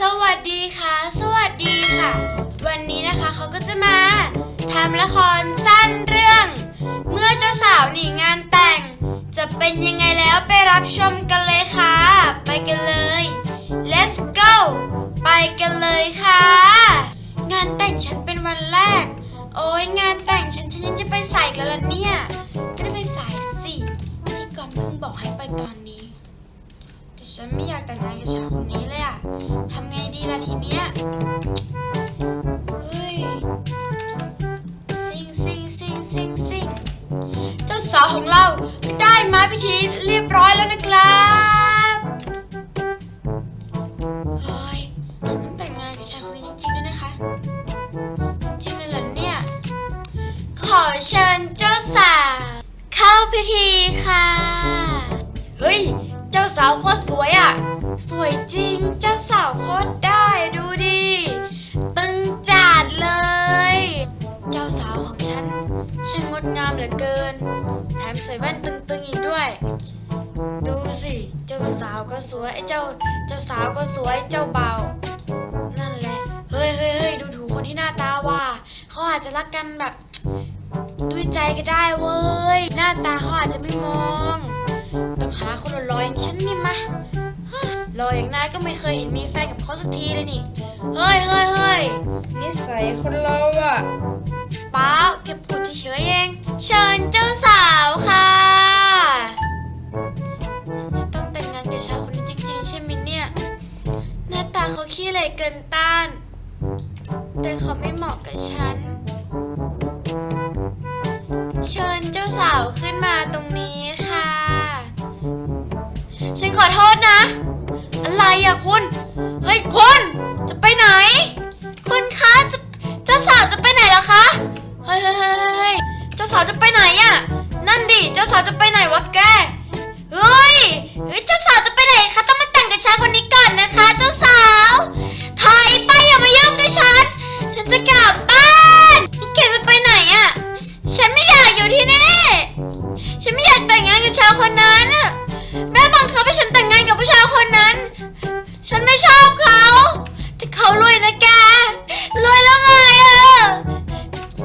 สวัสดีค่ะ สวัสดีค่ะ วันนี้นะคะเขาก็จะมาทำละครสั้นเรื่อง เมื่อเจ้าสาวหนีงานแต่ง จะเป็นยังไงแล้วไปรับชมกันเลยค่ะ ไปกันเลย let's go ไปกันเลยค่ะ งานแต่งฉันเป็นวันแรก โอ้ยงานแต่งฉันฉันยังจะไปใส่กันละเนี่ยไม่ได้ไปใส่สิที่กอมเพิ่งบอกให้ไปตอน ฉันไม่อยากแต่งงานกับชายคนนี้เลยอะทำไงดีล่ะทีเนี้ยเฮ้ยซิงซิงซิงซิงซิงเจ้าสาวของเราก็ได้มาพิธีเรียบร้อยแล้วนะครับเฮ้ยฉันต้องแต่งงานกับชายคนนี้จริงๆด้วยนะคะ จริงๆเลยเหรอเนี่ย ขอเชิญเจ้าสาวเข้าพิธีค่ะ เฮ้ย เจ้าสาวโคตรสวยอะ่ะ สวยจริง เจ้าสาวโคตรได้ดูดิ ตึงจัดเลย เจ้าสาวของฉันช่างงดงามเหลือเกิน แถมใส่แว่นตึงๆอีกด้วย ดูสิ เจ้าสาวก็สวยไอ้เจ้า เจ้าสาวก็สวยเจ้าเบานั่นแหละ เฮ้ยเฮ้ยเฮ้ยดูถูกคนที่หน้าตาว่า เขาอาจจะรักกันแบบด้วยใจก็ได้เว้ย หน้าตาเขาอาจจะไม่มอง ต้องหาคนหล่อๆอย่างฉันนี่มาฮะหล่ออย่างนายก็ไม่เคยเห็นมีแฟนกับเขาสักทีเลยนี่ เฮ้ยเฮ้ยเฮ้ยนิสัยคนเราอะเป้าแค่พูดเฉยๆเอง เชิญเจ้าสาวค่ะฉันจะต้องแต่งงานกับชายคนนี้จริงๆ ใช่ไหมเนี่ย หน้าตาเขาขี้เหร่เกินต้าน แต่เขาไม่เหมาะกับฉัน เชิญเจ้าสาวขึ้นมาตรงนี้ค่ะ ฉันขอโทษนะ อะไรอะคุณ เฮ้ยคุณ จะไปไหน คุณคะจะเจ้าสาวจะไปไหนล่ะคะ เฮ้ยเฮ้ยเฮ้ยเฮ้ยเจ้าสาวจะไปไหนอะนั่นดิ เจ้าสาวจะไปไหนวะแก เฮ้ย เฮ้ย เจ้าสาวจะไปไหนคะ ต้องมาแต่งกับชายคนนี้ก่อน ไม่อยากแต่งงานกับชายคนนั้นแม่บังคับให้ฉันแต่งงานกับผู้ชายคนนั้น ฉันไม่ชอบเขา แต่เขารวยนะแกรวยแล้วไงอะ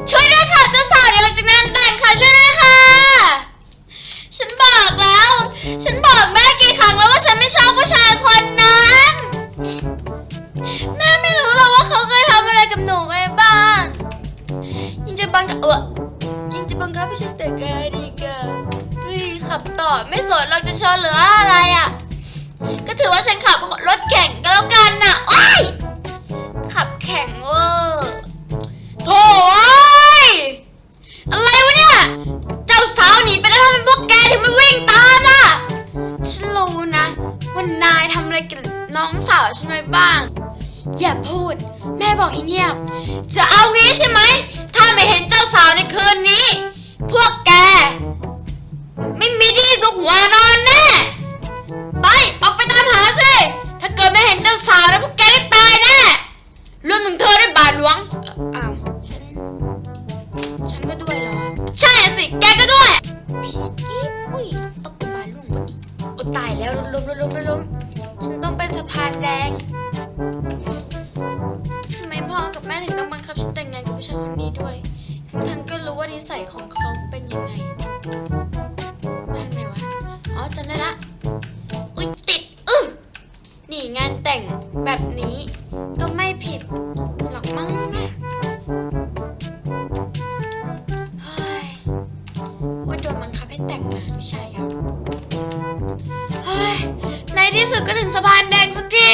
ช่วยด้วยค่ะเจ้าสาวอยากจะงานแต่งค่ะช่วยด้วยค่ะ ฉันบอกแล้ว ฉันบอกแม่กี่ครั้งแล้วว่าฉันไม่ชอบผู้ชายคนนั้น แม่ไม่รู้หรอกว่าเขาเคยทำอะไรกับหนูไว้บ้างยังจะบังคับ บังคับให้ฉันแต่งงานอีกอะเฮ้ยขับต่อไม่สนเราจะชนหรืออะไรอะ ก็ถือว่าฉันขับรถแข่งก็แล้วกันนะโอ้ยขับแข่งเวอร์โถ่อยอะไรวะเนี่ย เจ้าสาวหนีไปแล้วทำไมพวกแกถึงไม่วิ่งตามล่ะ ฉันรู้นะว่านายทำอะไรกับน้องสาวฉันไว้บ้าง อย่าพูด แม่บอกอีเงียบ จะเอางี้ใช่ไหม ถ้าไม่เห็นเจ้าสาวในคืนนี้ พวกแก ไม่มีที่สุขหัวนอนแน่ ไป ออกไปตามหาสิ ถ้าเกิดไม่เห็นเจ้าสาวนะพวกแกได้ตายแน่รวมถึงเธอด้วยบาทหลวงอ,อ้าวฉัน ฉันก็ด้วยเหรอ ใช่สิ แกก็ด้วยพี่อีอุ้ยตกบาทหลวงวันนี้โอ้ตายแล้วล้มล้มล้มล้มล้มฉันต้องไปสะพานแดงทำไมพ่อกับแม่ถึงต้องบังคับฉันแต่งงานกับผู้ชายคนนี้ด้วย โดนบังคับให้แต่งงานไม่ใช่ครับเฮ้ยในที่สุดก็ถึงสะพานแดงสักที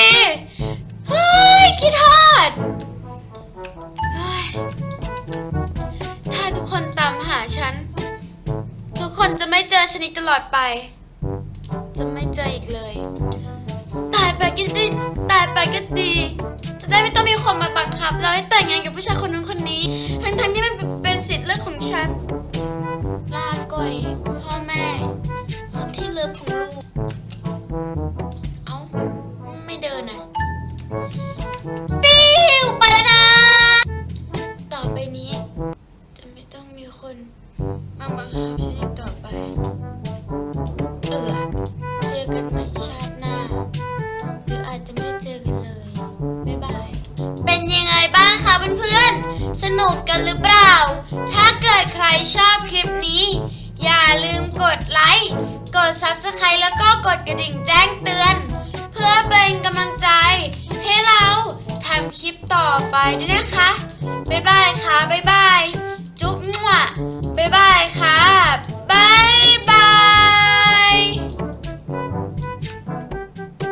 เฮ้ย คิดฮอดเฮ้ยถ้าทุกคนตามหาฉัน ทุกคนจะไม่เจอฉันอีกตลอดไป จะไม่เจออีกเลย ตายไปก็ดีตายไปก็ดี จะได้ไม่ต้องมีคนมาบังคับ เราให้แต่งงานกับผู้ชายคนนู้นคนนี้ ทั้งๆที่มันเป็นสิทธิ์เลือกของฉัน ยพ่อแม่ สุดที่เลิฟของลูก เอ้า ไม่เดินอะปิ้วไปแล้วนะ ต่อไปนี้ จะไม่ต้องมีคนมาบังคับฉันอีกต่อไป เออ เจอกันใหม่ชาติหน้า หรืออาจจะไม่ได้เจอกันเลย บ๊ายบาย เป็นยังไงบ้างคะเพื่อนๆ สนุกกันหรือเปล่า ถ้าเกิดใครชอบคลิปนี้ ลืมกดไลค์ กด Subscribe แล้วก็กดกระดิ่งแจ้งเตือน เพื่อเป็นกำลังใจ ให้เราทำคลิปต่อไปด้วยนะคะ บ๊ายบายค่ะ บ๊ายบาย จุ๊บมั่วบ๊ายบายค่ะ